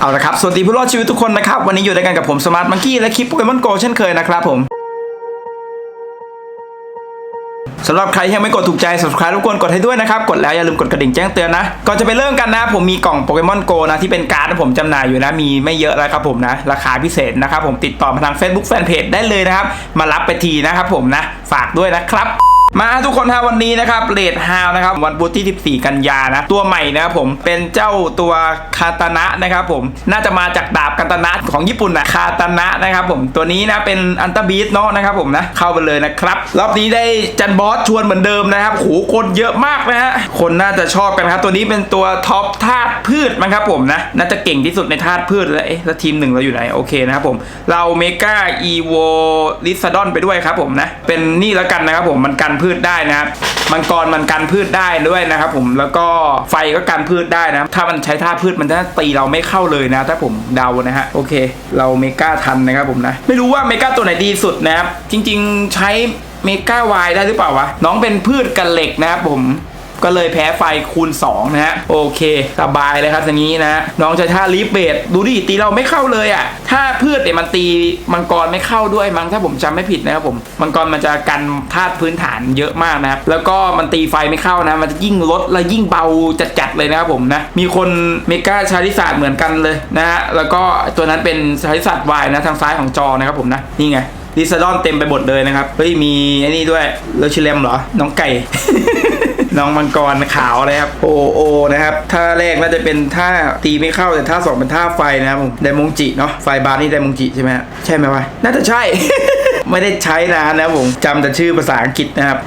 เอาละครับ สวัสดีผู้รอดชีวิตทุกคนนะครับ วันนี้อยู่ด้วยกันกับผมสมาร์ทมังกี้และคลิปโปเกมอนโกเช่นเคยนะครับผมสำหรับใครที่ยังไม่กดถูกใจ subscribe ทุกคนกดให้ด้วยนะครับ กดแล้วอย่าลืมกดกระดิ่งแจ้งเตือนนะ ก่อนจะไปเริ่มกันนะ ผมมีกล่องโปเกมอนโกนะ ที่เป็นการ์ดที่ผมจำหน่ายอยู่นะ มีไม่เยอะแล้วครับผมนะ ราคาพิเศษนะครับผมติดต่อมาทาง Facebook Fanpage ได้เลยนะครับ มารับไปทีนะครับผมนะ ฝากด้วยนะครับ มาทุกคนฮะวันนี้นะครับเลดฮาวนะครับวันพุธที่ 14 กันยานะตัวใหม่นะครับผมเป็นเจ้าตัวคาตานะนะครับผมน่าจะมาจากดาบคาตานะของญี่ปุ่นนะคาตานะนะครับผมตัวนี้นะเป็นอันตบีทเนาะนะครับผมนะเข้าไปเลยนะครับ รอบนี้ได้จันบอสชวนเหมือนเดิมนะครับโหคนเยอะมากนะฮะคนน่าจะชอบกันครับตัวนี้เป็นตัวท็อปธาตุพืชนะครับผมนะน่าจะเก่งที่สุดในธาตุพืชแล้วเอ๊ะแล้วทีมหนึ่งเราอยู่ไหนโอเคนะครับผมเราเมกาอีโวลิซาดอนไปด้วยครับผมนะเป็นนี่แล้วกันนะครับผมมันกันพืชได้นะครับมังกรมันกันพืชได้ด้วยนะครับผมแล้วก็ไฟก็กันพืชได้นะถ้ามันใช้ท่าพืชมันจะตีเราไม่เข้าเลยนะ ถ้าผมเดานะฮะโอเค เราเมกาทันนะครับผมนะไม่รู้ว่าเมกาตัวไหนดีสุดนะครับจริง ๆ ใช้เมกาวายได้หรือเปล่าวะน้องเป็นพืชกันเหล็กนะครับผม ก็เลยแพ้ไฟคูณ 2 นะฮะ โอเคสบายเลยครับอย่างนี้นะน้องใช้ท่าลีฟเบดดูดิตีเราไม่เข้าเลยอะ่ะ ถ้าพืชเนี่ยมันตีมังกรไม่เข้าด้วยมั้งถ้าผมจำไม่ผิดนะครับผมมังกรมันจะกันธาตุพื้นฐานเยอะมากนะครับแล้วก็มันตีไฟไม่เข้านะ มันจะยิ่งลดและยิ่งเบาจัดๆเลยนะครับผมนะมีคนเมกาชาริศาสตร์เหมือนกันเลยนะฮะแล้วก็ตัวนั้นเป็นชาริศาสตร์วายนะทางซ้ายของจอนะครับผมนะนี่ไงลิซาดอนเต็มไปหมดเลยนะครับ เฮ้ย มีไอ้นี่ด้วยเลชิเลมเหรอ น้องไก่ น้องมังกรขาวนะครับโอโอนะครับท่าแรกน่าจะเป็นท่าตีไม่เข้าแต่ท่าสองเป็นท่าไฟนะครับผมไดมงจิเนาะไฟบาร์นี่ไดมงจิใช่ไหมฮะใช่ไหมวะน่าจะใช่ ไม่ได้ใช้นานนะผมจำแต่ชื่อภาษาอังกฤษนะครับ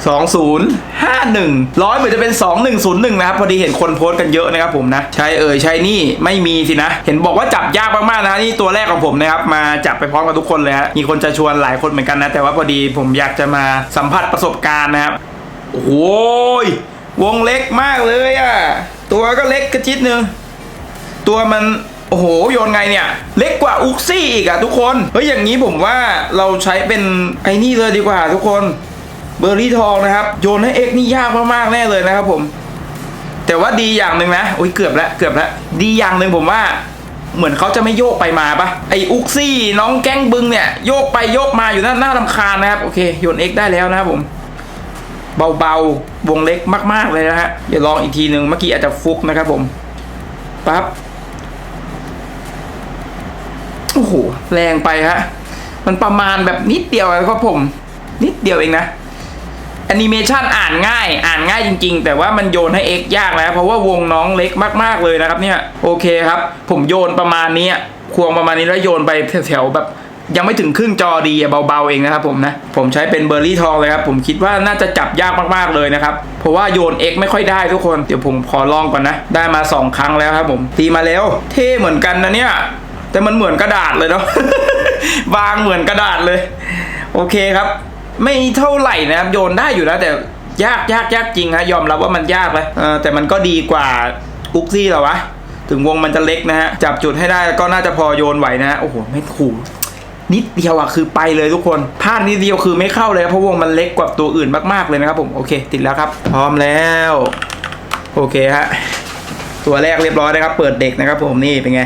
2051ร้อยเหมือนจะเป็น 2101 นะครับ พอดีเห็นคนโพสต์กันเยอะนะครับผมนะ ใช่เอ่ยใช่นี่ไม่มีสินะ เห็นบอกว่าจับยากมากๆนะนี่ตัวแรกของผมนะครับ มาจับไปพร้อมกับทุกคนเลยฮะมีคนจะชวนหลายคนเหมือนกันนะ แต่ว่าพอดีผมอยากจะมาสัมผัสประสบการณ์นะครับ โอ้โหยวงเล็กมากเลยอะ่ะ ตัวก็เล็กกระจิตนึงตัวมันโอ้โหโยนไงเนี่ย เล็กกว่าอุกซี่อีกอะทุกคนเฮ้ยอย่างนี้ผมว่าเราใช้เป็นไอ้นี่เลยดีกว่าทุกคนเบอร์รี่ทองนะครับ โยนให้เอ็กนี่ยากมากๆแน่เลยนะครับผม แต่ว่าดีอย่างหนึ่งนะโอ้ยเกือบแล้วเกือบแล้วดีอย่างหนึ่งผมว่าเหมือนเขาจะไม่โยกไปมาปะไออุกซี่น้องแก้งบึงเนี่ยโยกไปโยกมาอยู่น่าน่ารำคาญนะครับโอเคโยนเอ็กได้แล้วนะครับผม เบาๆ วงเล็กมาก ๆ เลยนะฮะ เดี๋ยวลองอีกทีหนึ่งเมื่อกี้อาจจะฟุกนะครับผม ปั๊บ โอ้โห แรงไปฮะ มันประมาณแบบนิดเดียวครับผม นิดเดียวเองนะแอนิเมชันอ่านง่าย อ่านง่ายจริง ๆ แต่ว่ามันโยนให้เอ็กยากแล้ว เพราะว่าวงน้องเล็กมากๆเลยนะครับเนี่ย โอเคครับ ผมโยนประมาณนี้ควงประมาณนี้แล้วโยนไปแถวๆแบบ ยังไม่ถึงครึ่งจอดีเบาๆเองนะครับผมนะ ผมใช้เป็นเบอร์รี่ทองเลยครับ ผมคิดว่าน่าจะจับยากมากๆเลยนะครับ เพราะว่าโยน X ไม่ค่อยได้ทุกคน เดี๋ยวผมขอลองก่อนนะ ได้มา 2 ครั้งแล้วครับผมตีมาแล้วเท่เหมือนกันนะเนี่ย แต่มันเหมือนกระดาษเลยเนาะบางเหมือนกระดาษเลย โอเคครับ ไม่เท่าไหร่นะครับ โยนได้อยู่นะแต่ยากยากยากจริงฮะยอมรับว่ามันยากเลยเออแต่มันก็ดีกว่าอุกซี่หรอวะถึงวงมันจะเล็กนะฮะจับจุดให้ได้ก็น่าจะพอโยนไหวนะฮะโอ้โหไม่ขู่ นิดเดียวอะคือไปเลยทุกคนพลาดนิดเดียวคือไม่เข้าเลยเพราะวงมันเล็กกว่าตัวอื่นมากๆเลยนะครับผมโอเค ติดแล้วครับ พร้อมแล้ว โอเคฮะตัวแรกเรียบร้อยนะครับ เปิดเด็กนะครับ ผมนี่เป็นไง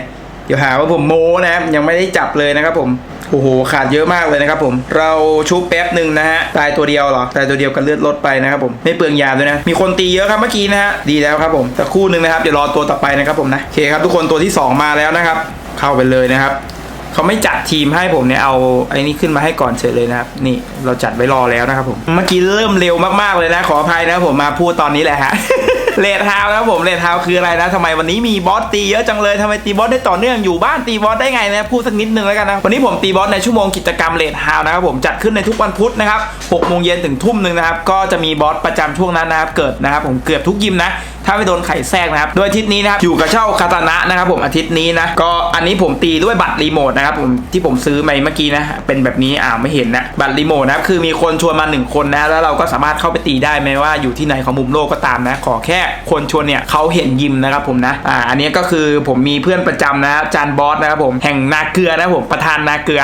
เดี๋ยวหาว่าผมโม้นะครับยังไม่ได้จับเลยนะครับผมโอ้โหขาดเยอะมากเลยนะครับผม เราชุบแป๊บหนึ่งนะฮะตายตัวเดียวเหรอตายตัวเดียวกันเลือดลดไปนะครับผมไม่เปลืองยาด้วยนะ มีคนตีเยอะครับเมื่อกี้นะฮะดีแล้วครับผมสักคู่หนึ่งนะครับเดี๋ยวรอตัวต่อไปนะครับผมนะโอเคครับทุกคนตัวที่สองมาแล้วนะครับ เข้าไปเลยนะครับ เขาไม่จัดทีมให้ผมเนี่ยเอาไอ้นี่ขึ้นมาให้ก่อนเฉยเลยนะครับ นี่เราจัดไว้รอแล้วนะครับผมเมื่อกี้เริ่มเร็วมากๆเลยนะขออภัยนะผมมาพูดตอนนี้แหละฮะเลดฮาวนะครับผมเลดฮาวคืออะไรนะทำไมวันนี้มีบอสตีเยอะจังเลยทำไมตีบอสได้ต่อเนื่องอยู่บ้านตีบอสได้ไงนะพูดสักนิดนึงแล้วกันนะวันนี้ผมตีบอสในชั่วโมงกิจกรรมเลดฮาวนะครับผมจัดขึ้นในทุกวันพุธนะครับ6โมงเย็นถึงทุ่มหนึ่งนะครับก็จะมีบอสประจำช่วงนั้นนะครับเกิดนะครับผมเกือบทุกยิมนะ ถ้าไม่โดนไข่แทรกนะครับโดยอาทิตย์นี้นะครับอยู่กับเช่าคาตานะนะครับผมอาทิตย์นี้นะก็อันนี้ผมตีด้วยบัตรรีโมทนะครับผมที่ผมซื้อไปเมื่อกี้นะเป็นแบบนี้อ่าไม่เห็นนะบัตรรีโมทนะครับคือมีคนชวนมาหนึ่งคนนะแล้วเราก็สามารถเข้าไปตีได้ไม่ว่าอยู่ที่ไหนของมุมโลกก็ตามนะ ขอแค่คนชวนเนี่ยเขาเห็นยิมนะครับผมนะอ่าอันนี้ก็คือผมมีเพื่อนประจำนะจานบอสนะครับผมแห่งนาเกลือนะผมประธานนาเกลือ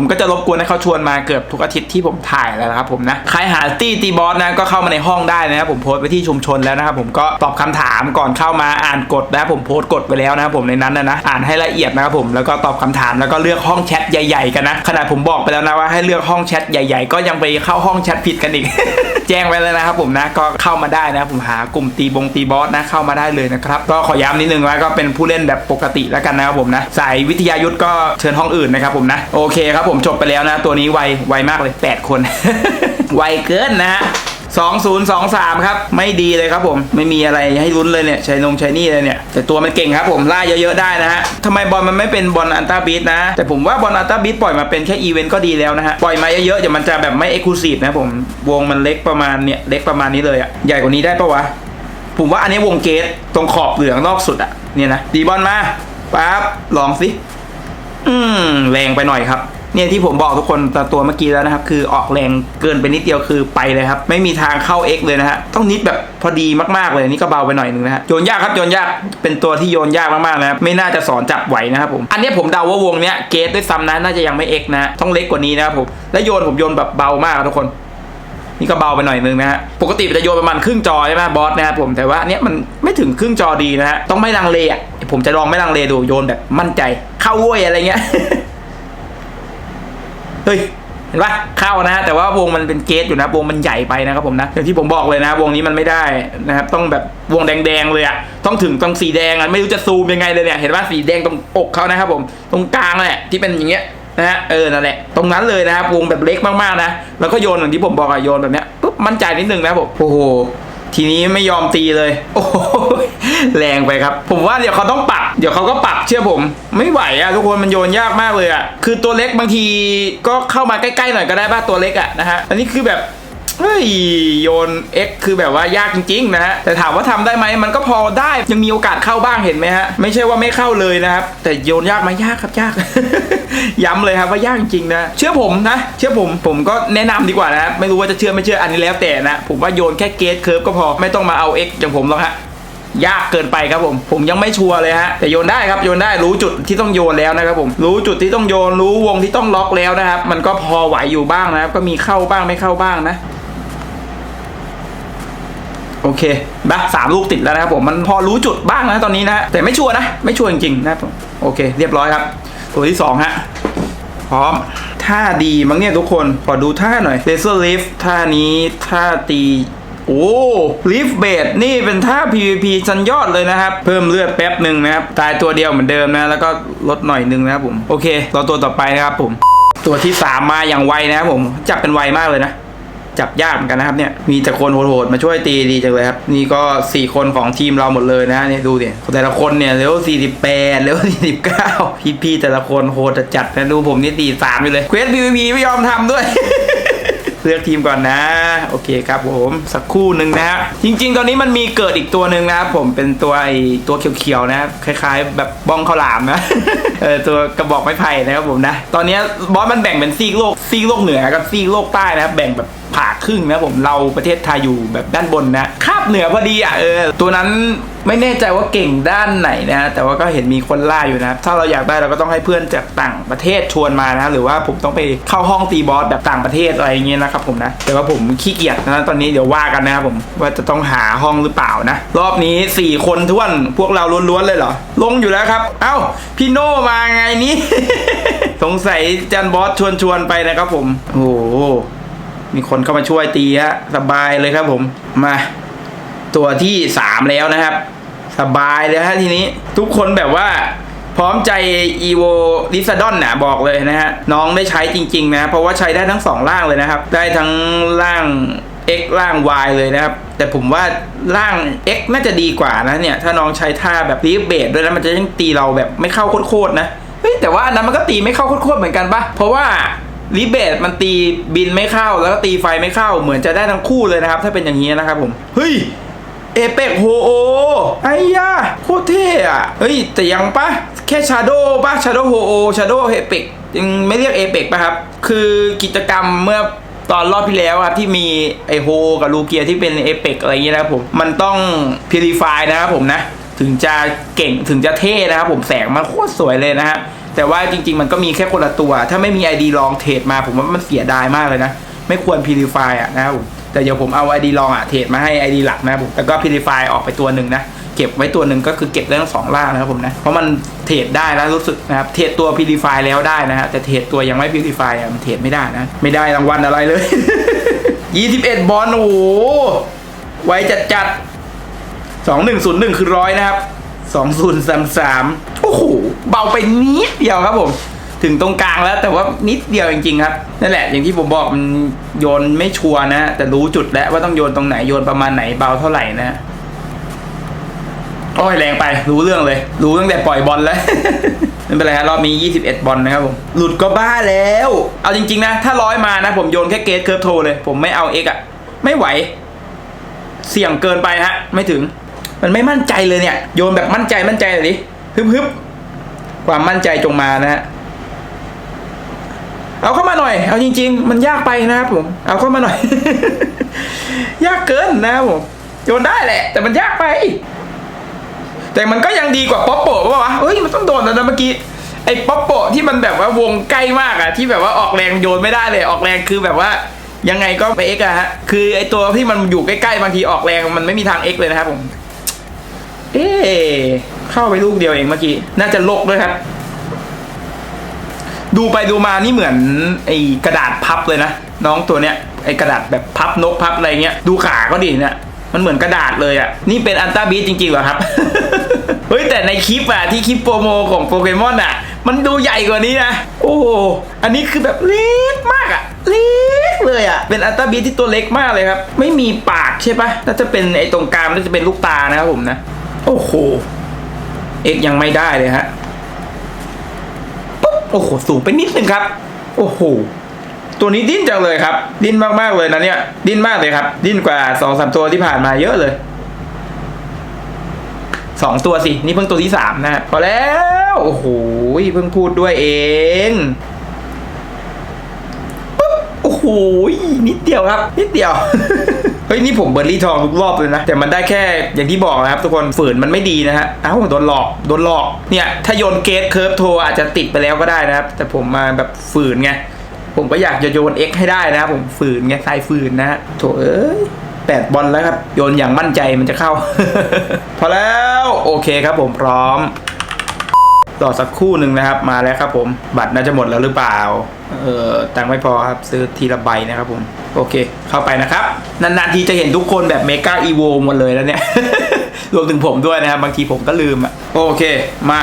ผมก็จะรบกวนให้เขาชวนมาเกือบทุกอาทิตย์ที่ผมถ่ายแล้วนะครับผมนะใครหาตี้ตีบอสนะก็เข้ามาในห้องได้นะครับผมโพสต์ไปที่ชุมชนแล้วนะครับผมก็ตอบคำถามก่อนเข้ามาอ่านกฎนะผมโพสต์กฎไปแล้วนะครับผมในนั้นนะนะอ่านให้ละเอียดนะครับผมแล้วก็ตอบคำถามแล้วก็เลือกห้องแชทใหญ่ ๆ กันนะขนาดผมบอกไปแล้วนะว่าให้เลือกห้องแชทใหญ่ ๆ ก็ยังไปเข้าห้องแชทผิดกันอีก แจ้งไว้เลยนะครับผมนะก็เข้ามาได้นะผมหากลุ่มตีบงตีบอสนะเข้ามาได้เลยนะครับก็ขอย้ำนิดนึงว่าก็เป็นผู้เล่นแบบปกติแล้วกันนะครับผมนะสายวิทยายุทธก็เชิญห้องอื่นนะครับผมนะโอเคครับผมจบไปแล้วนะ ตัวนี้ไวไวมากเลย 8 คน ไวเกินนะฮะ 2023 ครับ ไม่ดีเลยครับผม ไม่มีอะไรให้ลุ้นเลยเนี่ยใช้นงใช้นี่เลยเนี่ย แต่ตัวมันเก่งครับผมล่าเยอะๆได้นะฮะทำไมบอลมันไม่เป็นบอลอันตาบีทนะ แต่ผมว่าบอลอันตาบีทปล่อยมาเป็นแค่อีเวนต์ก็ดีแล้วนะฮะ ปล่อยมาเยอะๆเดี๋ยวมันจะแบบไม่เอ็กซ์คลูซีฟนะผม วงมันเล็กประมาณเนี่ยเล็กประมาณนี้เลยอะใหญ่กว่านี้ได้ปะวะ ผมว่าอันนี้วงเกตตรงขอบเหลืองนอกสุดอะเนี่ยนะดีบอลมาปั๊บลองสิอืมแรงไปหน่อยครับ เนี่ยที่ผมบอกทุกคนตตัวเมื่อกี้แล้วนะครับ คือออกแรงเกินไปนิดเดียวคือไปเลยครับ ไม่มีทางเข้า X เลยนะฮะต้องนิดแบบพอดีมากๆเลยนี่ก็เบาไปหน่อยหนึงนะฮะโยนยากครับโยนยากเป็นตัวที่โยนยากมากๆนะครับไม่น่าจะสอนจับไหวนะครับผมอันนี้ผมเดาว่าวงเนี้ยเกตด้วยซ้ำนะน่าจะยังไม่ X นะฮะต้องเล็กกว่านี้นะครับผมและโยนผมโยนแบบเบามากทุกคนนี่ก็เบาไปหน่อยนึงนะฮะ ปกติจะโยนประมาณครึ่งจอใช่ไหมบอสนะครับผม แต่ว่าอันเนี้ยมันไม่ถึงครึ่งจอดีนะฮะ ต้องไม่ลังเลอะ ผมจะลองไม่ลังเลดูโยนแบบมั่นใจ เข้าโว้ยอะไรเงี้ย เฮ้ยเห็นปะเข้านะฮะแต่ว่าวงมันเป็นเกตอยู่นะวงมันใหญ่ไปนะครับผมนะอย่างที่ผมบอกเลยนะวงนี้มันไม่ได้นะครับต้องแบบวงแดงๆเลยอะต้องถึงตรงสีแดงอะไม่รู้จะซูมยังไงเลยเนี่ยเห็นปะสีแดงตรงอกเขานะครับผมตรงกลางแหละที่เป็นอย่างเงี้ยนะฮะเออนั่นแหละตรงนั้นเลยนะครับวงแบบเล็กมากๆนะแล้วก็โยนอย่างที่ผมบอกอะโยนแบบเนี้ยปุ๊บมั่นใจนิดนึงนะผมโอ้โห ทีนี้ไม่ยอมตีเลย โอ้โหแรงไปครับ ผมว่าเดี๋ยวเขาต้องปรับ เดี๋ยวเขาก็ปรับเชื่อผม ไม่ไหวอะทุกคนมันโยนยากมากเลยอะคือตัวเล็กบางทีก็เข้ามาใกล้ๆหน่อยก็ได้บ้าตัวเล็กอะนะฮะ อันนี้คือแบบ เฮ้ยโยน X คือแบบว่ายากจริงๆนะฮะแต่ถามว่าทำได้ไหมมันก็พอได้ยังมีโอกาสเข้าบ้างเห็นไหมฮะไม่ใช่ว่าไม่เข้าเลยนะครับแต่โยนยากไหมยากครับยาก ย้ำเลยครับว่ายากจริงๆนะเชื่อผมนะ เชื่อผมผมก็แนะนำดีกว่านะครับไม่รู้ว่าจะเชื่อไม่เชื่ออันนี้แล้วแต่นะ ผมว่าโยนแค่เกตเคิร์ฟก็พอไม่ต้องมาเอา X อย่างผมหรอกฮะยากเกินไปครับผม ผมยังไม่ชัวร์เลยฮะ แต่โยนได้ครับ โยนได้รู้จุดที่ต้องโยนแล้วนะครับผม รู้จุดที่ต้องโยน รู้วงที่ต้องล็อกแล้วนะครับ มันก็พอไหวอยู่บ้างนะครับ ก็มีเข้าบ้างไม่เข้าบ้างนะ โอเคบ้าสามลูกติดแล้วนะครับผมมันพอรู้จุดบ้างนะตอนนี้นะแต่ไม่ชัวร์นะ ไม่ชัวร์จริงๆนะครับผมโอเค เรียบร้อยครับ ตัวที่สองฮะพร้อมท่าดีมั้งเนี่ยทุกคนขอดูท่าหน่อยเลเซอร์ลิฟท่านี้ท่าตีโอ้ลิฟเบดนี่เป็นท่า PVP ชั้นยอดเลยนะครับ เพิ่มเลือดแป๊บหนึ่งนะครับ ตายตัวเดียวเหมือนเดิมนะ แล้วก็ลดหน่อยนึงนะครับผม โอเครอตัวต่อไปนะครับผม ตัวที่ 3 มาอย่างไวนะครับผม จับเป็นไวมากเลยนะ จับยากเหมือนกันนะครับเนี่ยมีแต่คนโหดๆมาช่วยตีดีจังเลยครับนี่ก็ 4 คนของทีมเราหมดเลยนะเนี่ยดูเนี่ยแต่ละคนเนี่ยเลเว48เลเว49พี่พี่ๆแต่ละคนโหดจัดนะดูผมนี่ตีสามไปเลยเควส PVP ไม่ยอมทำด้วย ลือกทีมก่อนนะ โอเคครับผมสักครู่หนึ่งนะฮะจริง ๆ ตอนนี้มันมีเกิดอีกตัวหนึ่งนะครับผมเป็นตัวไอตัวเขียวๆนะครับคล้ายๆ แบบบ้องข้าวหลามนะเออตัวกระบอกไม้ไผ่นะครับผมนะ ตอนนี้บอสมันแบ่งเป็นซีกโลกซีกโลกเหนือกับซีกโลกใต้นะครับแบ่งแบบผ่าครึ่งนะผมเราประเทศไทยอยู่แบบด้านบนนะคาบเหนือพอดีอะเออตัวนั้น ไม่แน่ใจว่าเก่งด้านไหนนะแต่ว่าก็เห็นมีคนล่าอยู่นะครับถ้าเราอยากได้เราก็ต้องให้เพื่อนจากต่างประเทศชวนมานะหรือว่าผมต้องไปเข้าห้องตีบอสแบบต่างประเทศอะไรอย่างเงี้ยนะครับผมนะแต่ว่าผมขี้เกียจนะตอนนี้เดี๋ยวว่ากันนะครับผมว่าจะต้องหาห้องหรือเปล่านะ รอบนี้ 4 คนท้วนพวกเราล้วนๆเลยเหรอ ลงอยู่แล้วครับ เอ้าพี่โน่มาไงนี้สงสัยจันบอสชวนชวนๆไปนะครับผมโอ้โหมีคนเข้ามาช่วยตีฮะสบายเลยครับผมมา ตัวที่สามแล้วนะครับ สบายเลยฮะทีนี้ทุกคนแบบว่าพร้อมใจ evo l i s a d o n นะบอกเลยนะฮะ น้องได้ใช้จริง ๆ นะ เพราะว่าใช้ได้ทั้งสองร่างเลยนะครับ ได้ทั้งร่าง X ร่าง Y เลยนะครับ แต่ผมว่าร่าง X น่าจะดีกว่านะเนี่ย ถ้าน้องใช้ท่าแบบรีบเบดด้วยนะมันจะยังตีเราแบบไม่เข้าโคตรๆนะเฮ้ยแต่ว่าอันนั้นมันก็ตีไม่เข้าโคตรๆเหมือนกันปะเพราะว่ารีเบทมันตีบินไม่เข้าแล้วก็ตีไฟไม่เข้าเหมือนจะได้ทั้งคู่เลยนะครับ ถ้าเป็นอย่างนี้นะครับผมเฮ้ย เอเปกโฮโอไอ้ยาโคตรเท่อะเฮ้ยแต่ยังปะแค่ชาโดปะชาโดโฮโอชาโดเอเปกยังไม่เรียกเอเปกปะครับ คือกิจกรรมเมื่อตอนรอบที่แล้วครับ ที่มีไอโฮกับลูเกียที่เป็นเอเปกอะไรอย่างเงี้ยนะครับผม มันต้องพิลิฟายนะครับผมนะ ถึงจะเก่งถึงจะเท่นะครับผมแสงมันโคตรสวยเลยนะฮะแต่ว่าจริง ๆ มันก็มีแค่คนละตัว ถ้าไม่มี ID ลองเทรดมาผมว่ามันเสียดายมากเลยนะ ไม่ควร Purify อะนะครับผมแต่เดี๋ยวผมเอา ID ลองอะเทรดมาให้ ID หลักนะครับผมแล้วก็ Purify ออกไปตัวหนึ่งนะเก็บไว้ตัวหนึ่งก็คือเก็บได้ทั้งสองล่างนะครับผมนะเพราะมันเทรดได้แล้วรู้สึกนะครับเทรดตัว Purify แล้วได้นะฮะแต่เทรดตัวยังไม่ Purify อะมันเทรดไม่ได้นะ ไม่ได้รางวัลอะไรเลย 21 บอลโอ้โหไวจัดจัดสองหนึ่งศูนย์หนึ่งคือร้อยนะครับสองศูนย์สามสามโอ้โห เบาไปนิดเดียวครับผม ถึงตรงกลางแล้วแต่ว่านิดเดียวจริงๆครับนั่นแหละอย่างที่ผมบอกมันโยนไม่ชัวร์นะ แต่รู้จุดแล้วว่าต้องโยนตรงไหนโยนประมาณไหนเบาเท่าไหร่นะโอ้ยแรงไปรู้เรื่องเลย รู้ตั้งแต่ปล่อยบอลแล้ว ไม่เป็นไรครับรอบนี้ 21 บอลนะครับผม หลุดก็บ้าแล้ว เอาจริง ๆ นะ ถ้าร้อยมานะ ผมโยนแค่เกตเคิร์ฟโทเลย ผมไม่เอาเอ็กอะไม่ไหว เสี่ยงเกินไปฮะ ไม่ถึง มันไม่มั่นใจเลยเนี่ย โยนแบบมั่นใจมั่นใจเลยดิฮึบฮึบความมั่นใจจงมานะฮะ เอาเข้ามาหน่อย เอาจริง ๆ มันยากไปนะครับผม เอาเข้ามาหน่อย ยากเกินนะครับผมโยนได้แหละ แต่มันยากไป แต่มันก็ยังดีกว่าป๊อปโปะป่าวะเฮ้ยมันต้องโดนแล้วนะเมื่อกี้ไอ้ป๊อปโปะที่มันแบบว่าวงใกล้มากอะที่แบบว่าออกแรงโยนไม่ได้เลยออกแรงคือแบบว่ายังไงก็ไปเอ็กอะฮะคือไอ้ตัวที่มันอยู่ใกล้ๆบางทีออกแรงมันไม่มีทางเอ็กเลยนะครับผมเอ๊ะเข้าไปลูกเดียวเองเมื่อกี้น่าจะลกด้วยครับ ดูไปดูมานี่เหมือนไอ้กระดาษพับเลยนะ น้องตัวเนี้ยไอ้กระดาษแบบพับนกพับอะไรเงี้ยดูขาก็ดิเนี่ยมันเหมือนกระดาษเลยอะ่ะ นี่เป็นอันต้าบีจริงๆเหรอครับ เฮ้ย แต่ในคลิปอะที่คลิปโปรโมของโปเกมอนอะมันดูใหญ่กว่านี้นะ โอ้โหอันนี้คือแบบเล็กมากอะเล็กเลยอะเป็นอัลต้าบีทที่ตัวเล็กมากเลยครับ ไม่มีปากใช่ปะน่าจะเป็นไอ้ตรงกลางน่าจะเป็นลูกตานะครับผมนะ โอ้โห เอ็กยังไม่ได้เลยฮะ โอ้โหสูงไปนิดนึงครับ โอ้โหตัวนี้ดิ้นจังเลยครับ ดิ้นมากๆเลยนะเนี่ย ดิ้นมากเลยครับ ดิ้นกว่าสองสามตัวที่ผ่านมาเยอะเลยสองตัวสิ นี่เพิ่งตัวที่สามนะพอแล้ว โอ้โหเพิ่งพูดด้วยเองปุ๊บโอ้โหนิดเดียวครับ นิดเดียว เฮ้ยนี่ผมเบอร์รี่ทองทุกรอบเลยนะ แต่มันได้แค่อย่างที่บอกนะครับ ทุกคนฝืนมันไม่ดีนะฮะเอ้าโดนหลอกโดนหลอกเนี่ยถ้าโยนเกตเคิร์ฟโทอาจจะติดไปแล้วก็ได้นะครับ แต่ผมมาแบบฝืนไงผมก็อยากจะโยน X ให้ได้นะครับผมฝืนไงสายฝืนนะฮะโถเอ้ยแปดบอลแล้วครับ โยนอย่างมั่นใจมันจะเข้า พอแล้ว โอเคครับผมพร้อม รอสักคู่หนึ่งนะครับ มาแล้วครับผมบัตรน่าจะหมดแล้วหรือเปล่า เออตังค์ไม่พอครับ ซื้อทีละใบนะครับผม โอเค เข้าไปนะครับ นานๆทีจะเห็นทุกคนแบบเมกาอีโวหมดเลยแล้วเนี่ย รวมถึงผมด้วยนะครับ บางทีผมก็ลืมอะโอเคมา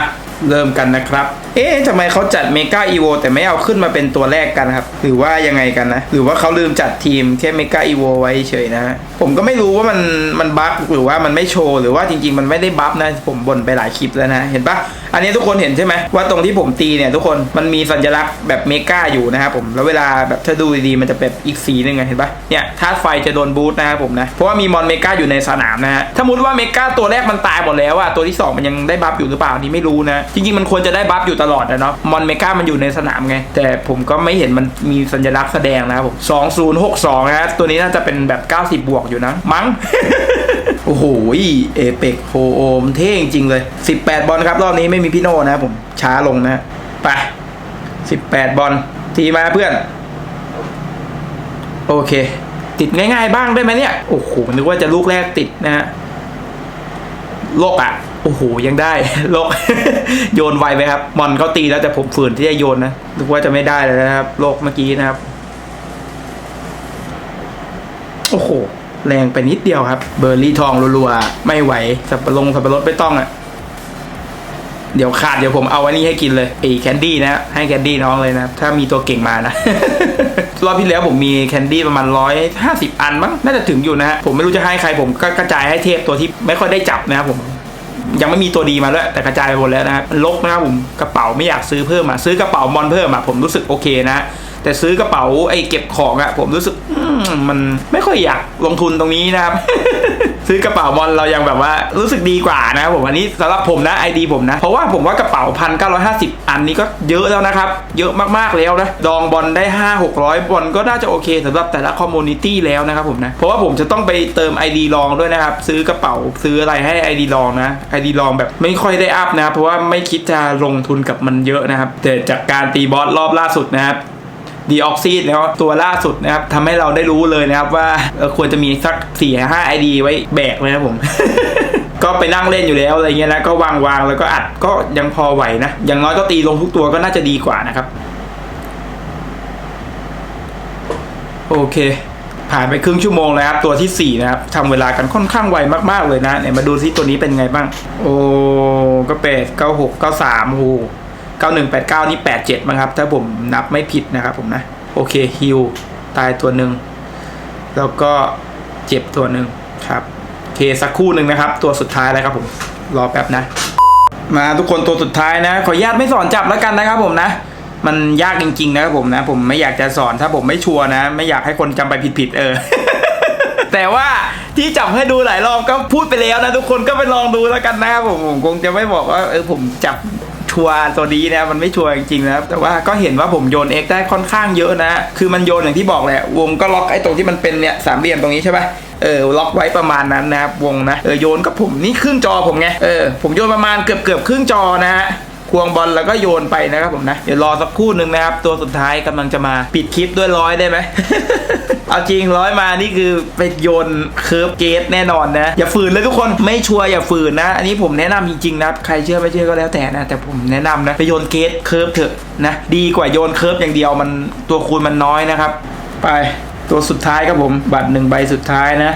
เริ่มกันนะครับ เอ๊ะทำไมเขาจัดเมกาอีโวแต่ไม่เอาขึ้นมาเป็นตัวแรกกันครับ หรือว่ายังไงกันนะ หรือว่าเขาลืมจัดทีมแค่เมกาอีโวไว้เฉยนะฮะผมก็ไม่รู้ว่ามันมันบั๊กหรือว่ามันไม่โชว์หรือว่าจริง ๆ มันไม่ได้บัฟนะผมบ่นไปหลายคลิปแล้วนะ เห็นปะอันนี้ทุกคนเห็นใช่ไหมว่าตรงที่ผมตีเนี่ยทุกคนมันมีสัญลักษณ์แบบเมกาอยู่นะครับผมแล้วเวลาแบบถ้าดูดีๆมันจะเป็นอีกสีหนึ่งไงเห็นปะเนี่ยธาตุไฟจะโดนบูทนะครับผมนะเพราะว่ามีมอนเมกาอยู่ในสนามนะฮะถ้ามุดว่าเมกาตัวแรกมันตายหมดแล้วอะตัวที่สองมันยังได้บัฟอยู่หรือเปล่านี่ไม่รู้นะจริงๆมันควรจะได้บัฟอยู่ตลอดนะเนาะมอนเมกามันอยู่ในสนามไงแต่ผมก็ไม่เห็นมันมีสัญลักษณ์แสดงนะครับผม2062นะตัวนี้น่าจะเป็นแบบ 90 บวกอยู่นะ มั้ง โอ้โหเอเปกโฮโอมเท่จริงๆเลย 18 บอลครับรอบนี้ไม่มีพี่โน่นะผมช้าลงนะไป 18 บอลทีมาเพื่อน โอเค ติดง่ายๆบ้างได้ไหมเนี่ย โอ้โหนึกว่าจะลูกแรกติดนะฮะโลกอะโอ้โห ยังได้โลก โยนไวไปครับมอนเขาตีแล้วแต่ผมฝืนที่จะโยนนะนึกว่าจะไม่ได้เลยนะครับโลกเมื่อกี้นะครับ โอ้โห แรงไปนิดเดียวครับ เบอร์รี่ทองรัวๆ ไม่ไหว สับปะรดสับปะรดไม่ต้องอะ่ะ เดี๋ยวขาดเดี๋ยวผมเอาไว้นี่ให้กินเลยไอ้แคนดี้นะ ให้แคนดี้น้องเลยนะ ถ้ามีตัวเก่งมานะ รอบที่แล้วผมมีแคนดี้ประมาณร้อยห้าสิบอันมั้ง น่าจะถึงอยู่นะฮะ ผมไม่รู้จะให้ใครผมก็กระจายให้เทพตัวที่ไม่ค่อยได้จับนะครับผมยังไม่มีตัวดีมาด้วยแต่กระจายไปหมดแล้วนะครับมันลกนะครับผมกระเป๋าไม่อยากซื้อเพิ่มอะซื้อกระเป๋ามอนเพิ่มอะผมรู้สึกโอเคนะ แต่ซื้อกระเป๋าไอ้เก็บของอะผมรู้สึกมันไม่ค่อยอยากลงทุนตรงนี้นะครับ ซื้อกระเป๋าบอลเรายังแบบว่ารู้สึกดีกว่านะครับผมอันนี้สำหรับผมนะไอดีผมนะ เพราะว่าผมว่ากระเป๋าพันเก้าร้อยห้าสิบอันนี้ก็เยอะแล้วนะครับ เยอะมากๆแล้วนะดองบอลได้ห้าหกร้อยบอลก็น่าจะโอเคสำหรับแต่ละคอมมูนิตี้แล้วนะครับผมนะเพราะว่าผมจะต้องไปเติม ID ลองด้วยนะครับ ซื้อกระเป๋าซื้ออะไรให้ ID ลองนะ ID ลองแบบไม่ค่อยได้อัพนะเพราะว่าไม่คิดจะลงทุนกับมันเยอะนะครับแต่จากการตีบอสรอบล่าสุดนะครับ ดีออกซีดแล้วตัวล่าสุดนะครับทำให้เราได้รู้เลยนะครับว่าควรจะมีสัก4ี่ห้าไอดีไว้แบกเลยนะผมก็ไปนั่งเล่นอยู่แล้วอะไรเงี้ยนะก็วางวางแล้วก็อัดก็ยังพอไหวนะ อย่างน้อยก็ตีลงทุกตัวก็น่าจะดีกว่านะครับ โอเค ผ่านไปครึ่งชั่วโมงแล้วครับ ตัวที่ 4 นะครับทำเวลากันค่อนข้างไวมากๆเลยนะเนี่ยมาดูซิตัวนี้เป็นไงบ้าง โอ้ก็แปดเก้าหกเก้าสามโอ้ เก้าหนึ่งแปดเก้านี่แปดเจ็ดมั้งครับ ถ้าผมนับไม่ผิดนะครับผมนะ โอเคฮิวตายตัวหนึ่ง แล้วก็เจ็บตัวหนึ่งครับ โอเคสักคู่หนึ่งนะครับ ตัวสุดท้ายแล้วครับผม รอแป๊บนะ มาทุกคนตัวสุดท้ายนะ ขออนุญาตไม่สอนจับแล้วกันนะครับผมนะ มันยากจริงๆนะครับผมนะ ผมไม่อยากจะสอนถ้าผมไม่ชัวร์นะ ไม่อยากให้คนจำไปผิดๆเออ แต่ว่าที่จับให้ดูหลายรอบก็พูดไปแล้วนะทุกคนก็ไปลองดูแล้วกันนะครับผมผมคงจะไม่บอกว่าเออผมจับ ชัวร์ตัวนี้นะมันไม่ชัวร์จริงๆนะแต่ว่าก็เห็นว่าผมโยน X ได้ค่อนข้างเยอะนะ คือมันโยนอย่างที่บอกแหละ วงก็ล็อกไอ้ตรงที่มันเป็นเนี่ยสามเหลี่ยมตรงนี้ใช่ปะเออล็อกไว้ประมาณนั้นนะครับวงนะเออโยนก็ผมนี่ครึ่งจอผมไงเออผมโยนประมาณเกือบเกือบครึ่งจอนะฮะ ควงบอลแล้วก็โยนไปนะครับผมนะ เดี๋ยวรอสักครู่หนึ่งนะครับ ตัวสุดท้ายกำลังจะมาปิดคลิปด้วยร้อยได้ไหมเอาจริงร้อยมานี่คือไปโยนเคิร์ฟเกตแน่นอนนะ อย่าฝืนเลยทุกคนไม่ชัวร์อย่าฝืนนะ อันนี้ผมแนะนำจริงๆนะใครเชื่อไม่เชื่อก็แล้วแต่นะ แต่ผมแนะนำนะไปโยนเกตเคิร์ฟเถอะนะดีกว่าโยนเคิร์ฟอย่างเดียวมันตัวคูณมันน้อยนะครับ ไปตัวสุดท้ายครับผมบัตรหนึ่งใบสุดท้ายนะ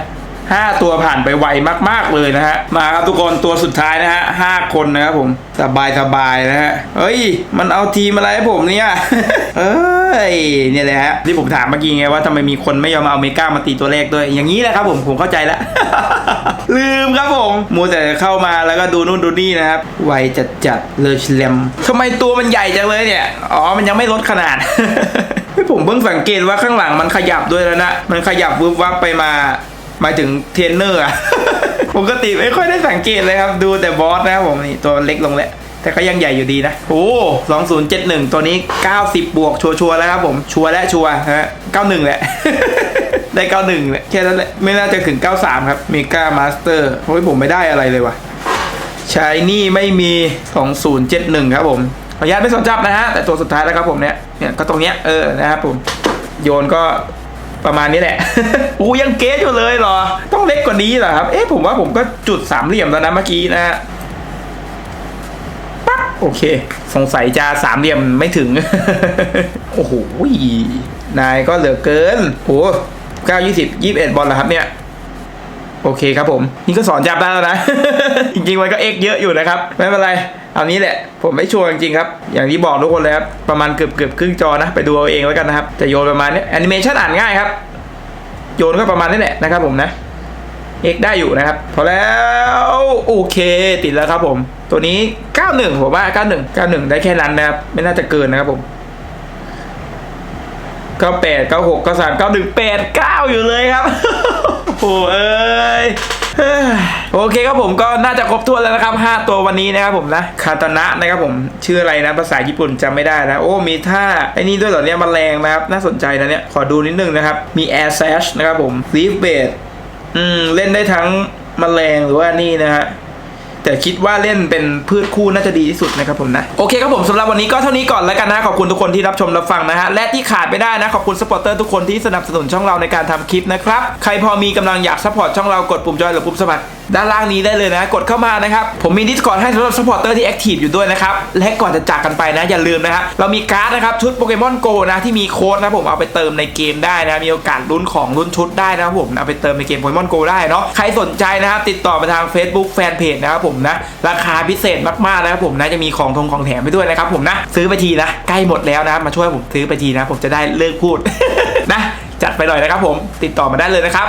ห้าตัวผ่านไปไวมาก ๆ เลยนะฮะ มาครับทุกคนตัวสุดท้ายนะฮะห้าคนนะครับผม สบายสบายนะฮะ เฮ้ย มันเอาทีมอะไรให้ผมเนี่ย เอ้ย เนี่ยแหละฮะ ที่ผมถามเมื่อกี้ไงว่าทำไมมีคนไม่ยอมเอาเมกามาตีตัวเลขด้วย อย่างนี้แหละครับผม ผมเข้าใจแล้ว ลืมครับผมมัวแต่เข้ามาแล้วก็ดูนู่นดูนี่นะครับ ไวจัดจัดเลยชเลมทำไมตัวมันใหญ่จังเลยเนี่ย อ๋อ มันยังไม่ลดขนาดผมเพิ่งสังเกตว่าข้างหลังมันขยับด้วยแล้วนะ มันขยับวึบวับไปมา หมายถึงเทรนเนอร์อะปกติไม่ค่อยได้สังเกตเลยครับ ดูแต่บอสนะครับผมนี่ตัวเล็กลงแล้วแต่ก็ยังใหญ่อยู่ดีนะ โอ้สองศูนย์เจ็ดหนึ่งตัวนี้เก้าสิบบวกชัวร์ๆแล้วครับผม ชัวร์และชัวร์ฮะเก้าหนึ่งแหละ ได้เก้าหนึ่งแหละแค่นั้นแหละ ไม่น่าจะถึงเก้าสามครับเมกามาสเตอร์โอ้ยผมไม่ได้อะไรเลยวะชายนี่ไม่มี 2071 ครับผมขออนุญาตไม่สนจับนะฮะ แต่ตัวสุดท้ายแล้วครับผมเนี่ย เนี่ยก็ตรงเนี้ย เออ นะครับผม โยนก็ ประมาณนี้แหละอูยังเก๊อยู่เลยเหรอ ต้องเล็กกว่านี้เหรอครับ เอ๊ะผมว่าผมก็จุดสามเหลี่ยมแล้วนะเมื่อกี้นะปั๊บโอเค สงสัยจะสามเหลี่ยมไม่ถึง โอ้โหนายก็เหลือเกินโอ้เก้ายี่สิบยี่สิบเอ็ดบอลแล้วครับเนี่ย โอเคครับผม นี่ก็สอนจับได้แล้วนะ จริงๆมันก็เอ็กเยอะอยู่นะครับ ไม่เป็นไรเอานี้แหละ ผมไม่ชัวร์จริงๆครับ อย่างที่บอกทุกคนเลยครับประมาณเกือบเกือบครึ่งจอนะ ไปดูเอาเองแล้วกันนะครับจะโยนประมาณนี้แอนิเมชันอ่านง่ายครับ โยนก็ประมาณนี้แหละนะครับผมนะเอ็กได้อยู่นะครับ พอแล้วโอเค ติดแล้วครับผม ตัวนี้ 91ผมว่า 91 91 ได้แค่นั้นนะครับ ไม่น่าจะเกินนะครับผมก็แปดเก้าหกเก้าสามเก้าหนึ่งแปดเก้าอยู่เลยครับ โอ้เอ้ยโอเคครับผมก็น่าจะครบถ้วนแล้วนะครับ 5 ตัววันนี้นะครับผมนะคาตานะนะครับผมชื่ออะไรนะภาษาญี่ปุ่นจำไม่ได้นะโอ้มีท่าไอ้นี่ด้วยเหรอเนี่ยแมลงนะครับ น่าสนใจนะเนี่ยขอดูนิดนึงนะครับ มีแอร์แซชนะครับผมลีฟเบดอืมเล่นได้ทั้งแมลงหรือว่านี่นะฮะ แต่คิดว่าเล่นเป็นพืชคู่น่าจะดีที่สุดนะครับผมนะ โอเคครับผมสำหรับวันนี้ก็เท่านี้ก่อนแล้วกันนะ ขอบคุณทุกคนที่รับชมรับฟังนะฮะ และที่ขาดไม่ได้นะ ขอบคุณสปอร์เตอร์ทุกคนที่สนับสนุนช่องเราในการทำคลิปนะครับ ใครพอมีกำลังอยากสปอร์ตช่องเรากดปุ่มจอยหรือปุ่มสมัคร ด้านล่างนี้ได้เลยนะ กดเข้ามานะครับ ผมมี Discord ให้สำหรับสปอร์เตอร์ที่แอคทีฟอยู่ด้วยนะครับ และก่อนจะจากกันไปนะ อย่าลืมนะครับ เรามีการ์ดนะครับ ชุดโปเกมอนโกนะ ที่มีโค้ดนะผมเอาไปเติมในเกมได้นะ มีโอกาสลุ้นของลุ้นชุดได้นะครับผมเอาไปเติมในเกมโปเกมอนโกได้เนาะใครสนใจนะครับติดต่อมาทาง Facebook แฟนเพจนะครับผมนะราคาพิเศษมากๆนะครับผมนะจะมีของทงของแถมไปด้วยนะครับผมนะซื้อไปทีนะใกล้หมดแล้วนะมาช่วยผมซื้อไปทีนะ ผมจะได้เลิกพูดนะจัดไปหน่อยนะครับผมติดต่อมาได้เลยนะครับ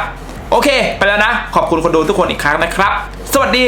โอเค ไปแล้วนะ ขอบคุณคนดูทุกคนอีกครั้งนะครับ สวัสดี